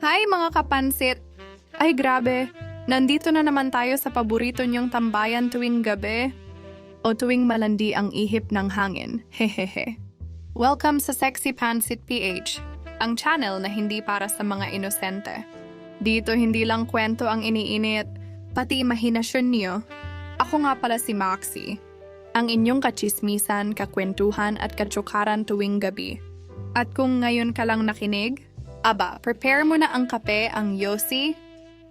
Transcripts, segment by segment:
Hi mga kapansit! Ay grabe, nandito na naman tayo sa paborito niyong tambayan tuwing gabi o tuwing malandi ang ihip ng hangin. Hehehe. Welcome sa Sexy Pansit PH, ang channel na hindi para sa mga inosente. Dito hindi lang kwento ang iniinit, pati imahinasyon niyo. Ako nga pala si Moxie, ang inyong kachismisan, kakwentuhan at katsukaran tuwing gabi. At kung ngayon ka lang nakinig, aba, prepare mo na ang kape, ang yosi,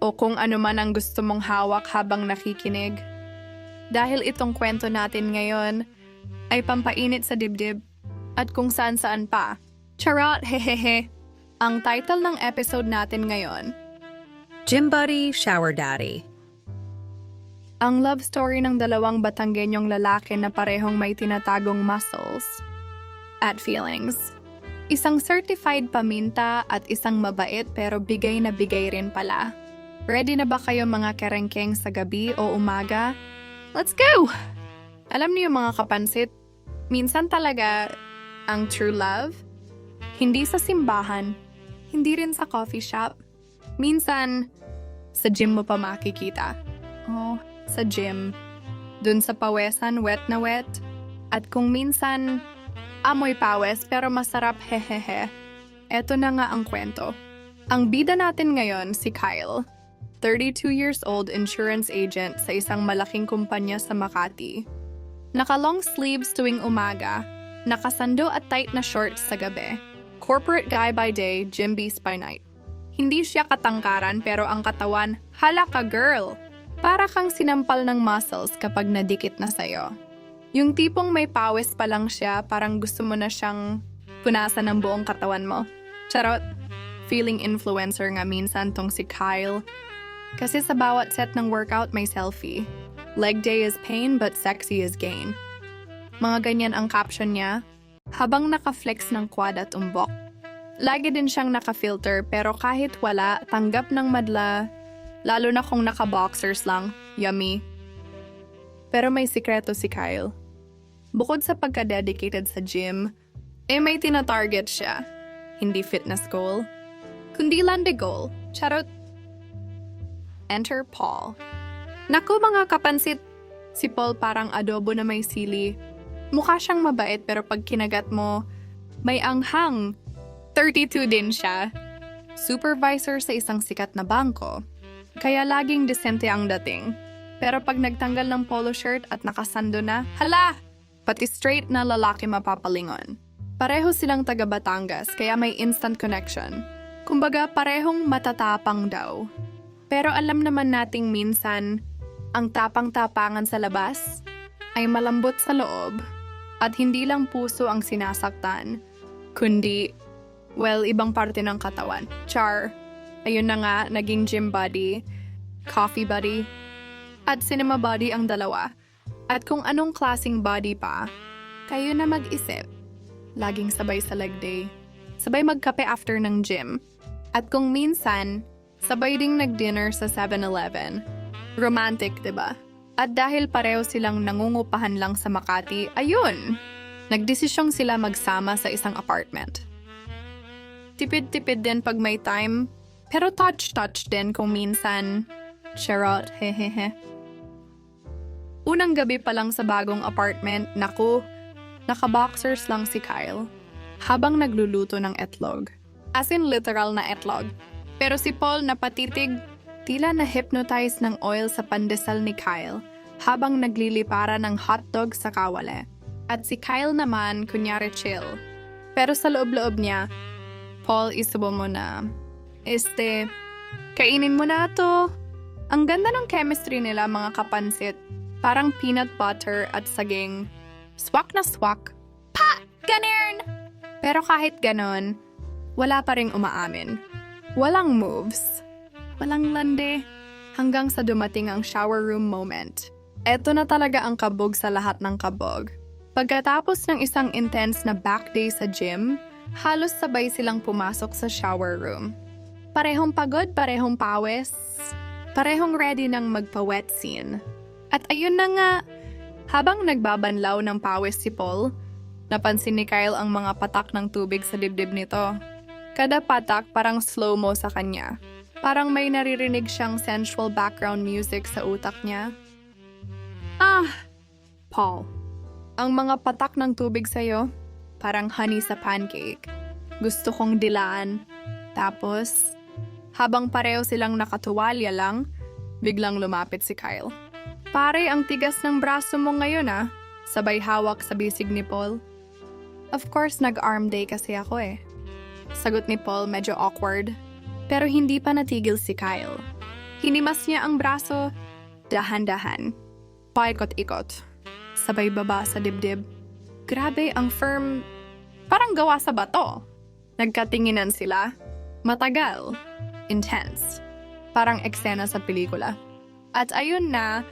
o kung ano man ang gusto mong hawak habang nakikinig. Dahil itong kwento natin ngayon ay pampainit sa dibdib at kung saan-saan pa. Charot, hehehe. Ang title ng episode natin ngayon, Gym Buddy, Shower Daddy. ang love story ng dalawang Batanggenyong lalaki na parehong may tinatagong muscles at feelings. Isang certified paminta at isang mabait pero bigay na bigay rin pala. Ready na ba kayo mga kerengkeng sa gabi o umaga? Let's go! Alam niyo mga kapansit, minsan talaga ang true love, hindi sa simbahan, hindi rin sa coffee shop, minsan sa gym mo pa makikita. Oh, sa gym. Dun sa pawesan, wet na wet. At kung minsan, amoy pawes pero masarap hehehe. Eto na nga ang kwento. Ang bida natin ngayon si Kyle. 32 years old insurance agent sa isang malaking kumpanya sa Makati. Naka-long sleeves tuwing umaga, nakasando at tight na shorts sa gabi. Corporate guy by day, gym beast by night. Hindi siya katangkaran pero ang katawan, hala ka girl! Para kang sinampal ng muscles kapag nadikit na sa'yo. Yung tipong may pawis pa lang siya, parang gusto mo na siyang punasan ng buong katawan mo. Charot! Feeling influencer nga minsan tong si Kyle. Kasi sa bawat set ng workout may selfie. Leg day is pain but sexy is gain. Mga ganyan ang caption niya, habang naka-flex ng quad at umbok. Lagi din siyang naka-filter pero kahit wala, tanggap ng madla, lalo na kung naka-boxers lang, yummy. Pero may sikreto si Kyle. Bukod sa pagka-dedicated sa gym, eh may tina-target siya. Hindi fitness goal, kundi lande goal. Charot. Enter Paul. Naku mga kapansit, si Paul parang adobo na may sili. Mukha siyang mabait pero pag kinagat mo, may anghang. 32 din siya. Supervisor sa isang sikat na bangko. Kaya laging desente ang dating. Pero pag nagtanggal ng polo shirt at nakasando na, hala! Pati straight na lalaki mapapalingon. Pareho silang taga Batangas kaya may instant connection. Kumbaga parehong matatapang daw. Pero alam naman nating minsan, ang tapang-tapangan sa labas ay malambot sa loob at hindi lang puso ang sinasaktan, kundi, well, ibang parte ng katawan. Char, ayun na nga, naging gym buddy, coffee buddy, at cinema body ang dalawa. At kung anong klasing body pa, kayo na mag-isip. Laging sabay sa leg day. Sabay magkape after ng gym. At kung minsan, sabay ding nag-dinner sa 7-Eleven. Romantic, ba? At dahil pareho silang nangungupahan lang sa Makati, ayun! Nagdesisyong sila magsama sa isang apartment. Tipid-tipid din pag may time, pero touch-touch din kung minsan. Charot, hehehe. Unang gabi pa lang sa bagong apartment, naku, naka-boxers lang si Kyle. Habang nagluluto ng etlog. As in literal na etlog. Pero si Paul napatitig, tila na-hypnotize ng oil sa pandesal ni Kyle habang naglilipara ng hotdog sa kawale. At si Kyle naman, kunyari chill. Pero sa loob-loob niya, Paul, isubo mo na. Este, kainin mo na to. Ang ganda ng chemistry nila mga kapansit. Parang peanut butter at saging. Swak na swak. Pa! Ganern! Pero kahit ganon, wala pa ring umaamin. Walang moves. Walang lande. Hanggang sa dumating ang shower room moment. Eto na talaga ang kabog sa lahat ng kabog. Pagkatapos ng isang intense na back day sa gym, halos sabay silang pumasok sa shower room. Parehong pagod, parehong pawis, parehong ready ng magpa-wet scene. At ayun na nga, habang nagbabanlaw ng pawis si Paul, napansin ni Kyle ang mga patak ng tubig sa dibdib nito. Kada patak parang slow-mo sa kanya. Parang may naririnig siyang sensual background music sa utak niya. Ah, Paul. Ang mga patak ng tubig sa'yo, parang honey sa pancake. Gusto kong dilaan. Tapos, habang pareho silang nakatuwalya lang, biglang lumapit si Kyle. Pare, ang tigas ng braso mo ngayon ah. Sabay hawak sa bisig ni Paul. Of course, nag-arm day kasi ako eh. Sagot ni Paul medyo awkward. Pero hindi pa natigil si Kyle. Hinimas niya ang braso, dahan-dahan. Paikot-ikot. Sabay baba sa dibdib. Grabe, ang firm... Parang gawa sa bato. Nagkatinginan sila. Matagal. Intense. Parang eksena sa pelikula. At ayun na,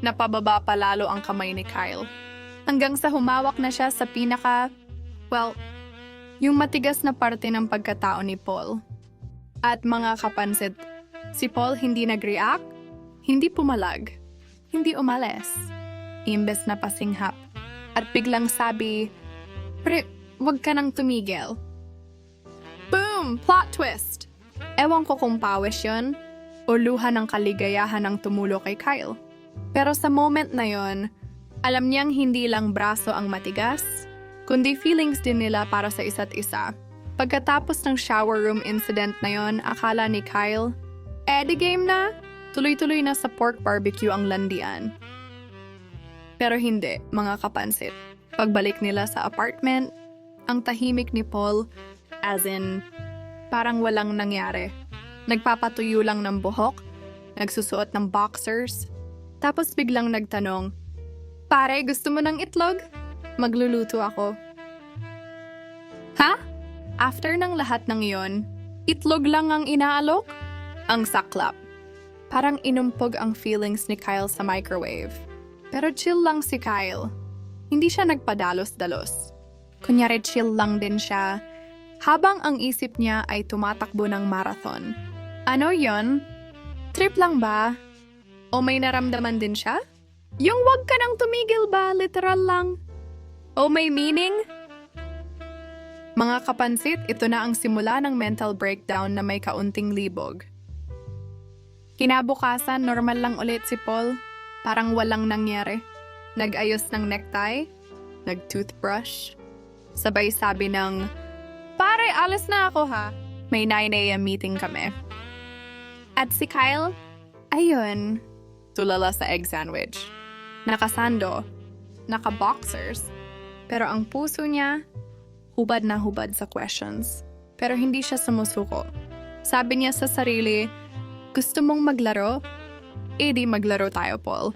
napababa pa lalo ang kamay ni Kyle. Hanggang sa humawak na siya sa pinaka... Well, yung matigas na parte ng pagkatao ni Paul. At mga kapansit, si Paul hindi nag-react, hindi pumalag, hindi umalis. Imbes na pasinghap. At biglang sabi, Pre, wag ka nang tumigil. Boom! Plot twist! Ewan ko kung pawis yun o luha ng kaligayahan ang tumulo kay Kyle. Pero sa moment na yon, alam niyang hindi lang braso ang matigas, kundi feelings din nila para sa isa't isa. Pagkatapos ng shower room incident na yon, akala ni Kyle, eh game na, tuloy-tuloy na sa pork barbecue ang landian. Pero hindi, mga kapansit. Pagbalik nila sa apartment, ang tahimik ni Paul, as in, parang walang nangyari. Nagpapatuyo lang ng buhok, nagsusuot ng boxers, tapos biglang nagtanong, Pare, gusto mo ng itlog? Magluluto ako. Ha? After ng lahat ng iyon, itlog lang ang inaalok? Ang saklap. Parang inumpog ang feelings ni Kyle sa microwave. Pero chill lang si Kyle. Hindi siya nagpadalos-dalos. Kunyari chill lang din siya, habang ang isip niya ay tumatakbo ng marathon. Ano yon? Trip lang ba? O may naramdaman din siya? Yung wag ka nang tumigil ba, literal lang? O may meaning? Mga kapansit, ito na ang simula ng mental breakdown na may kaunting libog. Kinabukasan, normal lang ulit si Paul. Parang walang nangyari. Nag-ayos ng necktie, nag-toothbrush. Sabay sabi ng, Pare, alas na ako ha. May 9am meeting kami. At si Kyle, ayun, tulala sa egg sandwich. Nakasando, naka-boxers, pero ang puso niya, hubad na hubad sa questions. Pero hindi siya sumusuko. Sabi niya sa sarili, gusto mong maglaro? Eh di maglaro tayo, Paul.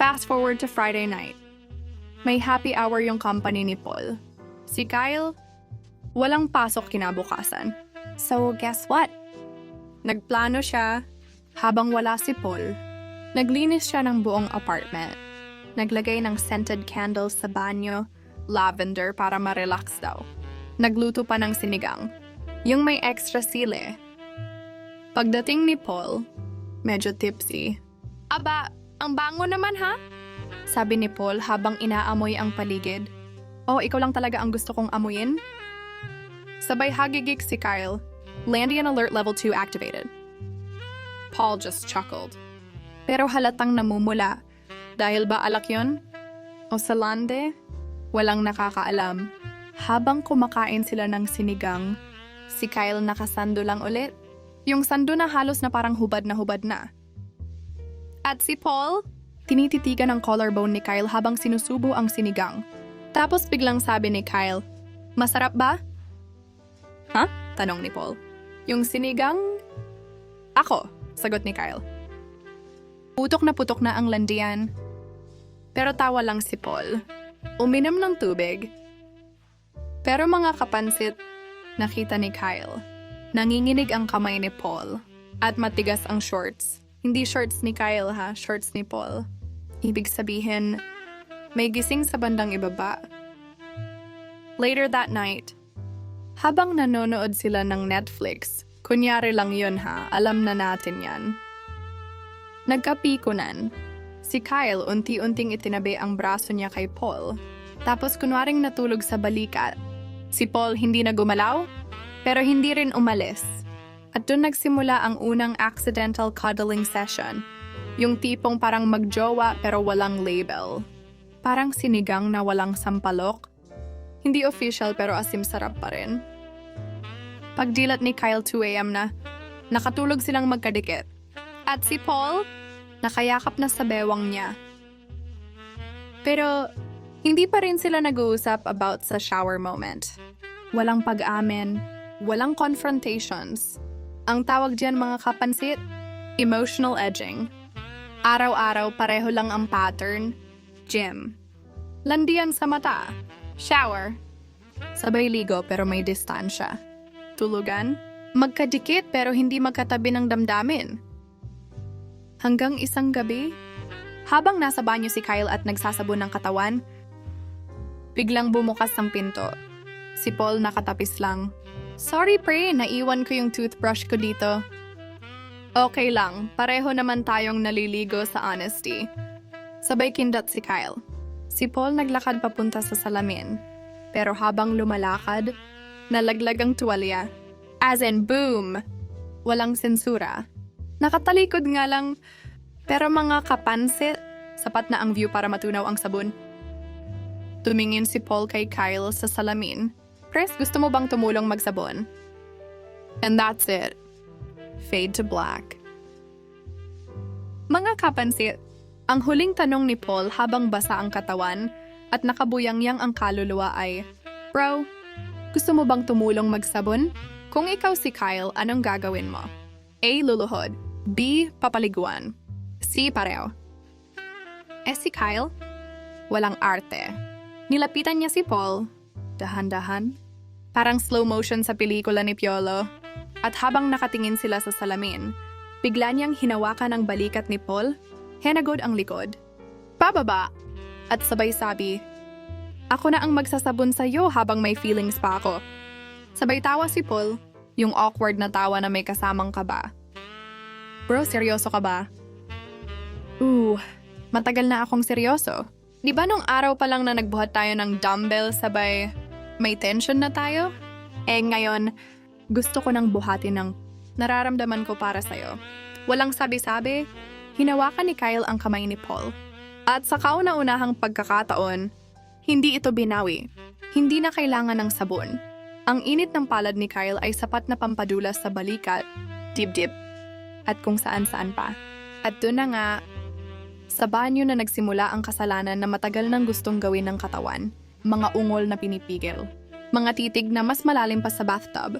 Fast forward to Friday night. May happy hour yung company ni Paul. Si Kyle, walang pasok kinabukasan. So guess what? Nagplano siya habang wala si Paul. Naglinis siya ng buong apartment. Naglagay ng scented candles sa banyo, lavender para ma-relax daw. Nagluto pa ng sinigang, yung may extra sili. Pagdating ni Paul, medyo tipsy. Aba, ang bango naman ha? Sabi ni Paul habang inaamoy ang paligid. Oh, ikaw lang talaga ang gusto kong amuyin? Sabay hagigik si Kyle. Landian Alert Level 2 activated. Paul just chuckled. Pero halatang namumula. Dahil ba alak yon? O sa lande? Walang nakakaalam. Habang kumakain sila ng sinigang, si Kyle nakasando lang ulit. Yung sando na halos na parang hubad na hubad na. At si Paul, tinititigan ang collarbone ni Kyle habang sinusubo ang sinigang. Tapos biglang sabi ni Kyle, Masarap ba? Ha? Tanong ni Paul. Yung sinigang? Ako, sagot ni Kyle. Putok na putok na ang landian. Pero tawa lang si Paul. Uminom ng tubig. Pero mga kapansit, nakita ni Kyle. Nanginginig ang kamay ni Paul. At matigas ang shorts. Hindi shorts ni Kyle ha, shorts ni Paul. Ibig sabihin, may gising sa bandang ibaba. Later that night, habang nanonood sila ng Netflix, kunyari lang yun ha, alam na natin yan. Nagkapikunan. Si Kyle unti-unting itinabi ang braso niya kay Paul, tapos kunwaring natulog sa balikat. Si Paul hindi na gumalaw, pero hindi rin umalis. At doon nagsimula ang unang accidental cuddling session. Yung tipong parang magjowa pero walang label. Parang sinigang na walang sampalok. Hindi official pero asim sarap pa rin. Pagdilat ni Kyle 2am na, nakatulog silang magkadikit. At si Paul, nakayakap na sa bewang niya. Pero hindi pa rin sila nag-uusap about sa shower moment. Walang pag-amin, walang confrontations. Ang tawag diyan mga kapansit, emotional edging. Araw-araw pareho lang ang pattern, gym. Landian sa mata, shower. Sabay ligo pero may distansya. Tulugan, magkadikit pero hindi magkatabi ng damdamin. Hanggang isang gabi, habang nasa banyo si Kyle at nagsasabon ng katawan, biglang bumukas ang pinto. Si Paul nakatapis lang. Sorry pre, naiwan ko yung toothbrush ko dito. Okay lang, pareho naman tayong naliligo sa honesty. Sabay kindat si Kyle. Si Paul naglakad papunta sa salamin. Pero habang lumalakad, nalaglag ang tuwalya. As in, boom! Walang sensura. Nakatalikod nga lang, pero mga kapansit, sapat na ang view para matunaw ang sabon. Tumingin si Paul kay Kyle sa salamin. Pres, gusto mo bang tumulong magsabon? And that's it. Fade to black. Mga kapansit, ang huling tanong ni Paul habang basa ang katawan at nakabuyangyang ang kaluluwa ay, Bro, gusto mo bang tumulong magsabon? Kung ikaw si Kyle, anong gagawin mo? A. Luluhod. B. Papaliguan. C. Pareho. Eh si Kyle? Walang arte. Nilapitan niya si Paul. Dahan-dahan. Parang slow motion sa pelikula ni Piolo. At habang nakatingin sila sa salamin, bigla niyang hinawakan ang balikat ni Paul, henagod ang likod. Pababa! At sabay sabi, Ako na ang magsasabon sa iyo habang may feelings pa ako. Sabay tawa si Paul, yung awkward na tawa na may kasamang kaba. Bro, seryoso ka ba? Ooh, matagal na akong seryoso. Di ba nung araw pa lang na nagbuhat tayo ng dumbbell sabay may tension na tayo? Eh ngayon, gusto ko nang buhatin ng nararamdaman ko para sa'yo. Walang sabi-sabi, hinawakan ni Kyle ang kamay ni Paul. At sa kauna-unahang pagkakataon, hindi ito binawi. Hindi na kailangan ng sabon. Ang init ng palad ni Kyle ay sapat na pampadulas sa balikat, dibdib, at kung saan-saan pa. At doon na nga, sa banyo na nagsimula ang kasalanan na matagal nang gustong gawin ng katawan, mga ungol na pinipigil, mga titig na mas malalim pa sa bathtub,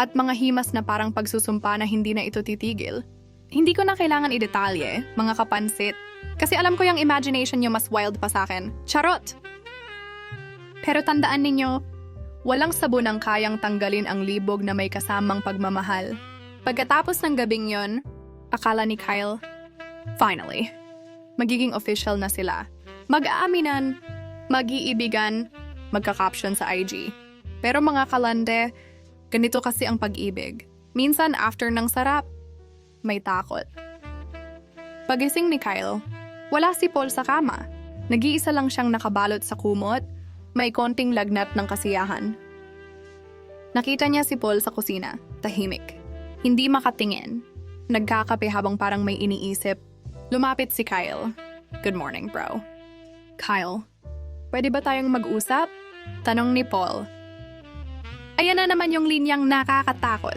at mga himas na parang pagsusumpa na hindi na ito titigil. Hindi ko na kailangan idetalye, mga kapansit, kasi alam ko yung imagination nyo mas wild pa sa akin. Charot! Pero tandaan ninyo, walang sabon ang kayang tanggalin ang libog na may kasamang pagmamahal. Pagkatapos ng gabing yon, akala ni Kyle, finally, magiging official na sila. Mag-aaminan, mag-iibigan, magka-caption sa IG. Pero mga kalande, ganito kasi ang pag-ibig. Minsan after ng sarap, may takot. Pagising ni Kyle, wala si Paul sa kama. Nag-iisa lang siyang nakabalot sa kumot, may konting lagnat ng kasiyahan. Nakita niya si Paul sa kusina, tahimik. Hindi makatingin. Nagkakape habang parang may iniisip. Lumapit si Kyle. Good morning, bro. Kyle, pwede ba tayong mag-usap? Tanong ni Paul. Ayan na naman yung linyang nakakatakot.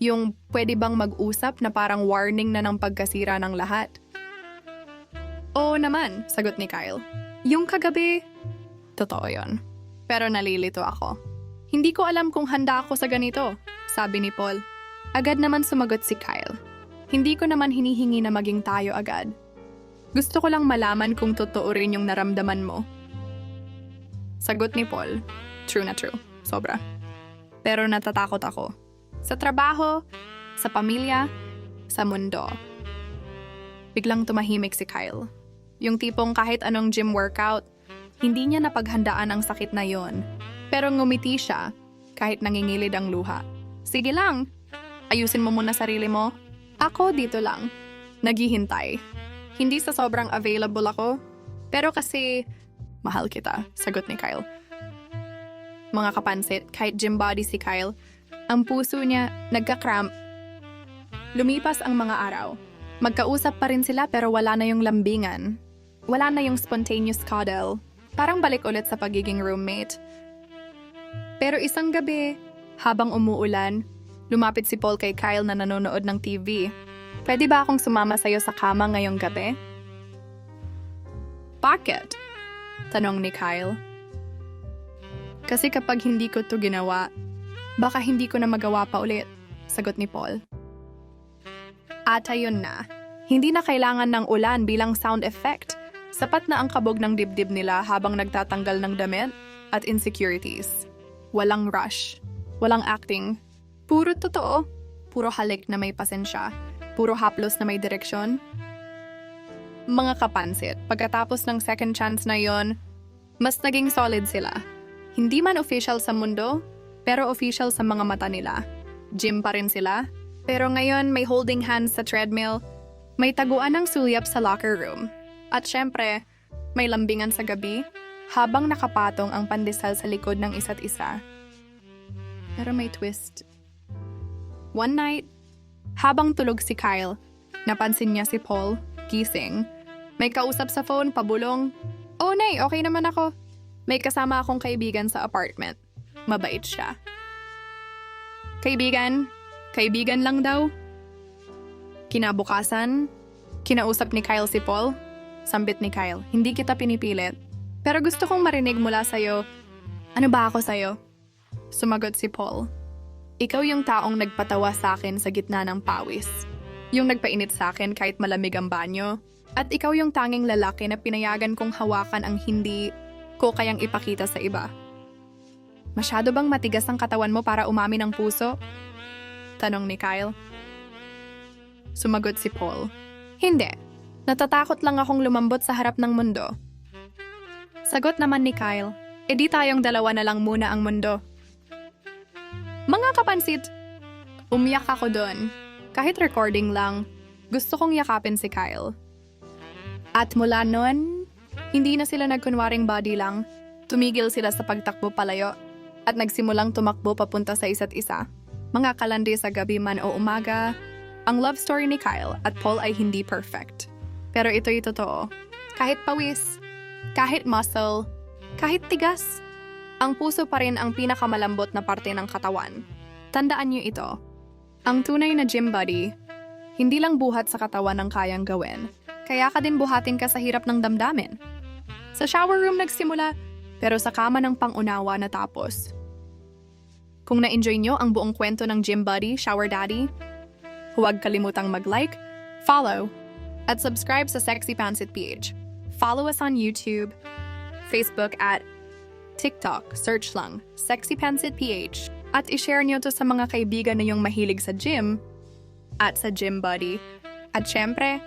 Yung pwede bang mag-usap na parang warning na ng pagkasira ng lahat. Oo naman, sagot ni Kyle. Yung kagabi, totoo yon. Pero nalilito ako. Hindi ko alam kung handa ako sa ganito, sabi ni Paul. Agad naman sumagot si Kyle. Hindi ko naman hinihingi na maging tayo agad. Gusto ko lang malaman kung totoo rin yung naramdaman mo. Sagot ni Paul, true na true, sobra. Pero natatakot ako. Sa trabaho, sa pamilya, sa mundo. Biglang tumahimik si Kyle. Yung tipong kahit anong gym workout, hindi niya napaghandaan ang sakit na yon. Pero ngumiti siya, kahit nangingilid ang luha. Sige lang, ayusin mo muna sarili mo. Ako dito lang, naghihintay. Hindi sa sobrang available ako, pero kasi mahal kita, sagot ni Kyle. Mga kapansit, kahit gym body si Kyle, ang puso niya nagka-cramp. Lumipas ang mga araw. Magkausap pa rin sila pero wala na yung lambingan. Wala na yung spontaneous cuddle. Parang balik ulit sa pagiging roommate. Pero isang gabi, habang umuulan, lumapit si Paul kay Kyle na nanonood ng TV. Pwede ba akong sumama sa'yo sa kama ngayong gabi? Bakit? Tanong ni Kyle. Kasi kapag hindi ko to ginawa, baka hindi ko na magawa pa ulit, sagot ni Paul. At ayun na, hindi na kailangan ng ulan bilang sound effect. Sapat na ang kabog ng dibdib nila habang nagtatanggal ng damit at insecurities. Walang rush, walang acting. Puro totoo, puro halik na may pasensya, puro haplos na may direksyon. Mga kapansit, pagkatapos ng second chance na yon, mas naging solid sila. Hindi man official sa mundo, pero official sa mga mata nila. Gym pa rin sila, pero ngayon may holding hands sa treadmill, may taguan ng sulyap sa locker room. At syempre, may lambingan sa gabi habang nakapatong ang pandesal sa likod ng isa't isa. Pero may twist. One night, habang tulog si Kyle, napansin niya si Paul, gising. May kausap sa phone, pabulong. Oh, nay, okay naman ako. May kasama akong kaibigan sa apartment. Mabait siya. Kaibigan? Kaibigan lang daw? Kinabukasan, kinausap ni Kyle si Paul. Sambit ni Kyle, hindi kita pinipilit. Pero gusto kong marinig mula sa'yo, ano ba ako sa'yo? Sumagot si Paul. Ikaw yung taong nagpatawa sa akin sa gitna ng pawis. Yung nagpainit sa akin kahit malamig ang banyo. At ikaw yung tanging lalaki na pinayagan kong hawakan ang hindi ko kayang ipakita sa iba. Masyado bang matigas ang katawan mo para umamin ang puso? Tanong ni Kyle. Sumagot si Paul. Hindi. Natatakot lang akong lumambot sa harap ng mundo. Sagot naman ni Kyle. E di tayong dalawa na lang muna ang mundo. Mga kapansit, umiyak ako doon. Kahit recording lang, gusto kong yakapin si Kyle. At mula noon, hindi na sila nagkunwaring body lang. Tumigil sila sa pagtakbo palayo at nagsimulang tumakbo papunta sa isa't isa. Mga kalandi sa gabi man o umaga, ang love story ni Kyle at Paul ay hindi perfect. Pero ito'y totoo. Kahit pawis, kahit muscle, kahit tigas, ang puso pa rin ang pinakamalambot na parte ng katawan. Tandaan niyo ito. Ang tunay na gym buddy, hindi lang buhat sa katawan ang kayang gawin, kaya ka din buhatin ka sa hirap ng damdamin. Sa shower room nagsimula, pero sa kama ng pangunawa natapos. Kung na-enjoy nyo ang buong kwento ng Gym Buddy, Shower Daddy, huwag kalimutang mag-like, follow, at subscribe sa Sexy Pansit PH. Follow us on YouTube, Facebook at TikTok, search lang, Sexy Pansit PH. At ishare nyo to sa mga kaibigan na yung mahilig sa gym at sa Gym Buddy. At syempre,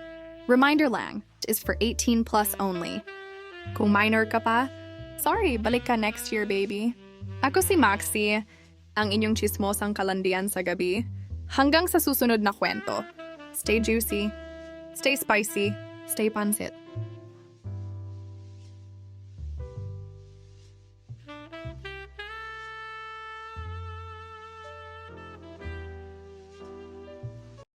reminder lang, is for 18 plus only. Kung minor ka pa, sorry, balik ka next year, baby. Ako si Maxi, ang inyong chismosang kalandian sa gabi. Hanggang sa susunod na kwento. Stay juicy, stay spicy, stay pansit.